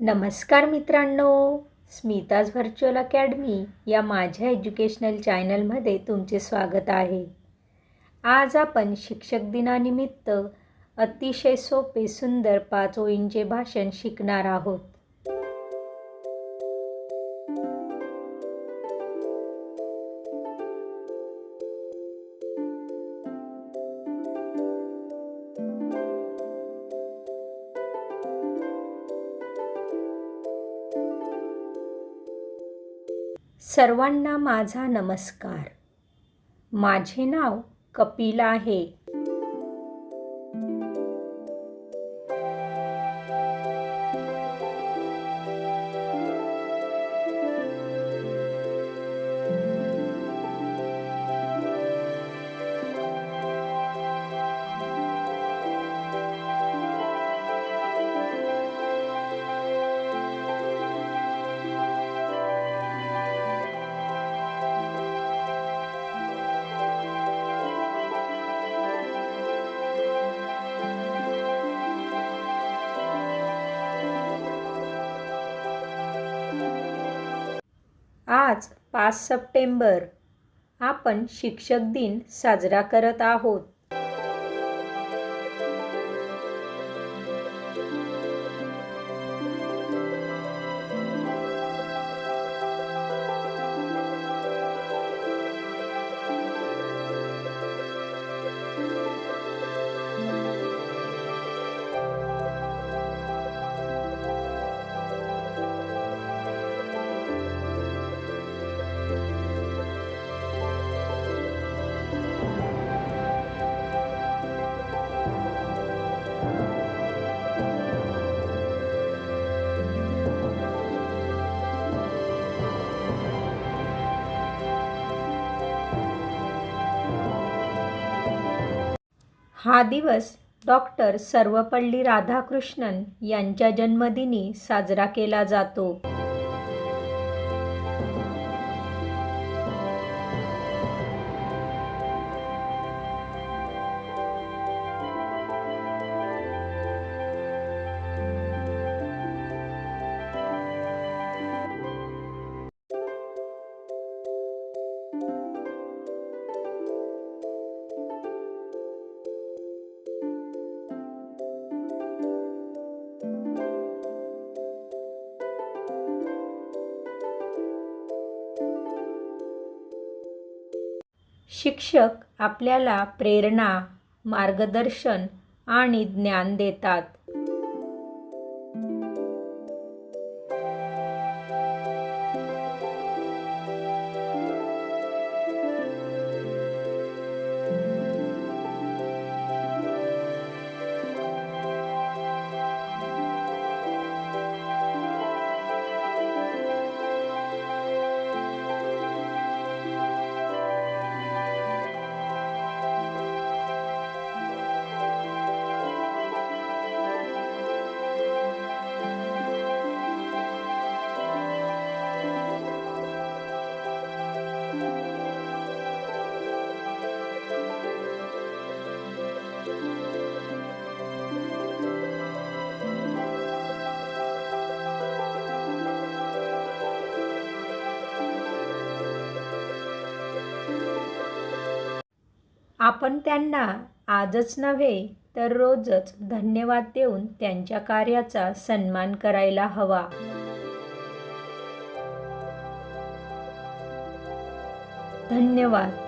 नमस्कार मित्रांनो Smita's virtual academy या माझ्या एज्युकेशनल चॅनलमध्ये तुमचे स्वागत आहे. आज आपण शिक्षक दिनानिमित्त अतिशय सोपे सुंदर पाच ओळींचे भाषण शिकणार आहोत. सर्वांना माझा नमस्कार. माझे नाव कपिल आहे. आज पाच सप्टेंबर. आपण शिक्षक दिन साजरा करत आहोत. हा दिवस डॉक्टर सर्वपल्ली राधाकृष्णन यांच्या जन्मदिनी साजरा केला जातो. शिक्षक आपल्याला प्रेरणा मार्गदर्शन आणि ज्ञान देतात. आपण त्यांना आजच नव्हे तर रोजच धन्यवाद देऊन त्यांच्या कार्याचा सन्मान करायला हवा. धन्यवाद.